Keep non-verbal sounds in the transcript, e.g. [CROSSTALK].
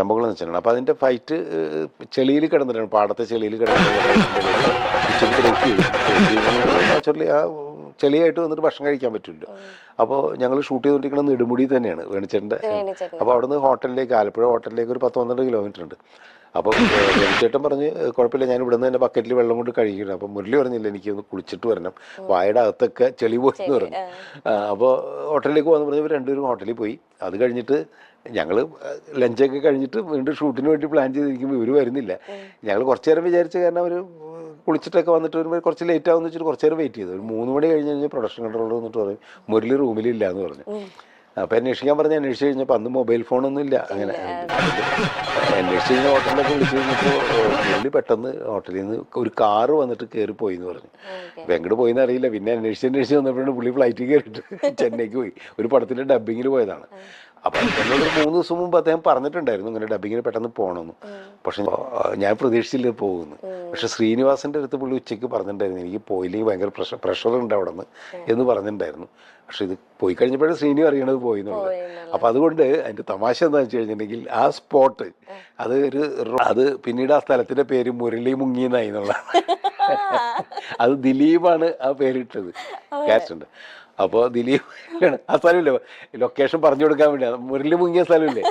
സംഭവങ്ങൾ വെച്ചിട്ടുണ്ട് അപ്പോൾ അതിന്റെ ഫൈറ്റ് ചെളിയിൽ കിടന്നിട്ടാണ് പാടത്തെ ചെളിയിൽ കിടന്നിട്ടുണ്ട്. ആ ചെളിയായിട്ട് വന്നിട്ട് ഭക്ഷണം കഴിക്കാൻ പറ്റില്ല. അപ്പോൾ ഞങ്ങൾ ഷൂട്ട് ചെയ്തുകൊണ്ടിരിക്കുന്നത് നെടുമുടി തന്നെയാണ്. വേണിച്ചേട്ടന്റെ അപ്പോൾ അവിടുന്ന് ഹോട്ടലിലേക്ക് ആലപ്പുഴ ഹോട്ടലിലേക്ക് ഒരു പത്ത് പന്ത്രണ്ട് കിലോമീറ്റർ ഉണ്ട്. അപ്പോൾ ചേട്ടൻ പറഞ്ഞ് കുഴപ്പമില്ല ഞാൻ ഇവിടുന്ന് തന്നെ ബക്കറ്റിൽ വെള്ളം കൊണ്ട് കഴുകിയിരുന്നു അപ്പോൾ മുരളി പറഞ്ഞില്ല എനിക്ക് ഒന്ന് കുളിച്ചിട്ട് വരണം. വായുടെ അകത്തൊക്കെ ചെളി പോയി എന്ന് പറഞ്ഞു. അപ്പോൾ ഹോട്ടലിലേക്ക് പോകാന്ന് പറഞ്ഞപ്പോൾ രണ്ടുപേരും ഹോട്ടലിൽ പോയി. അത് കഴിഞ്ഞിട്ട് ഞങ്ങൾ ലഞ്ചൊക്കെ കഴിഞ്ഞിട്ട് വീണ്ടും ഷൂട്ടിന് വേണ്ടി പ്ലാൻ ചെയ്തിരിക്കുമ്പോൾ ഇവർ വരുന്നില്ല. ഞങ്ങൾ കുറച്ച് നേരം വിചാരിച്ച കാരണം അവർ കുളിച്ചിട്ടൊക്കെ വന്നിട്ട് വരുമ്പോൾ കുറച്ച് ലേറ്റ് ആവുമെന്ന് വെച്ചിട്ട് കുറച്ച് നേരം വെയിറ്റ് ചെയ്തു. ഒരു മൂന്ന് മണി കഴിഞ്ഞ് കഴിഞ്ഞാൽ പ്രൊഡക്ഷൻ കൺട്രോളർ വന്നിട്ട് പറയും മുരളി റൂമിലില്ല എന്ന് പറഞ്ഞു. അപ്പോൾ അന്വേഷിക്കാൻ പറഞ്ഞ് അന്വേഷിച്ച് കഴിഞ്ഞപ്പോൾ അന്ന് മൊബൈൽ ഫോണൊന്നും ഇല്ല. അങ്ങനെ. അന്വേഷിച്ച് കഴിഞ്ഞാൽ ഹോട്ടലിലൊക്കെ വിളിച്ചു കഴിഞ്ഞപ്പോൾ പുള്ളി പെട്ടെന്ന് ഹോട്ടലിൽ നിന്ന് ഒരു കാറ് വന്നിട്ട് കയറി പോയി എന്ന് പറഞ്ഞു അപ്പം എങ്ങോട്ട് പോയി അറിയില്ല. പിന്നെ അന്വേഷിച്ച് അന്വേഷിച്ച് വന്നപ്പോഴാണ് പുള്ളി ഫ്ലൈറ്റിൽ കയറിയിട്ട് [LAUGHS] ചെന്നൈക്ക് പോയി. ഒരു പടത്തിന്റെ ഡബിങ്ങിൽ പോയതാണ്. അപ്പം എന്നോട് മൂന്ന് ദിവസം മുമ്പ് അദ്ദേഹം പറഞ്ഞിട്ടുണ്ടായിരുന്നു ഇങ്ങനെ ഡബിങ്ങിന് പെട്ടെന്ന് പോകണമെന്ന് പക്ഷെ ഞാൻ പ്രതീക്ഷിച്ചില്ല പോകുന്നു. പക്ഷെ ശ്രീനിവാസന്റെ അടുത്ത് പുള്ളി ഉച്ചയ്ക്ക് പറഞ്ഞിട്ടുണ്ടായിരുന്നു എനിക്ക് പോയില്ലെങ്കിൽ ഭയങ്കര പ്രഷർ ഉണ്ട് അവിടെ നിന്ന് എന്ന് പറഞ്ഞിട്ടുണ്ടായിരുന്നു. പക്ഷെ ഇത് പോയി കഴിഞ്ഞപ്പോഴേ ശ്രീനി അറിയണത് പോയി എന്നുള്ളത്. അപ്പം അതുകൊണ്ട് അതിന്റെ തമാശ എന്താ വെച്ച് കഴിഞ്ഞിട്ടുണ്ടെങ്കിൽ ആ സ്പോട്ട് അത് ഒരു അത് പിന്നീട് ആ സ്ഥലത്തിന്റെ പേര് മുരളി മുങ്ങി എന്നായി എന്നുള്ളതാണ്. അത് ദിലീപാണ് ആ പേരിട്ടത്. കാറ്റുണ്ട് അപ്പോൾ ദിലീപ് ആ സ്ഥലമില്ലേ? ലൊക്കേഷൻ പറഞ്ഞു കൊടുക്കാൻ വേണ്ടി. മുരളി മുങ്ങിയ സ്ഥലമില്ലേ?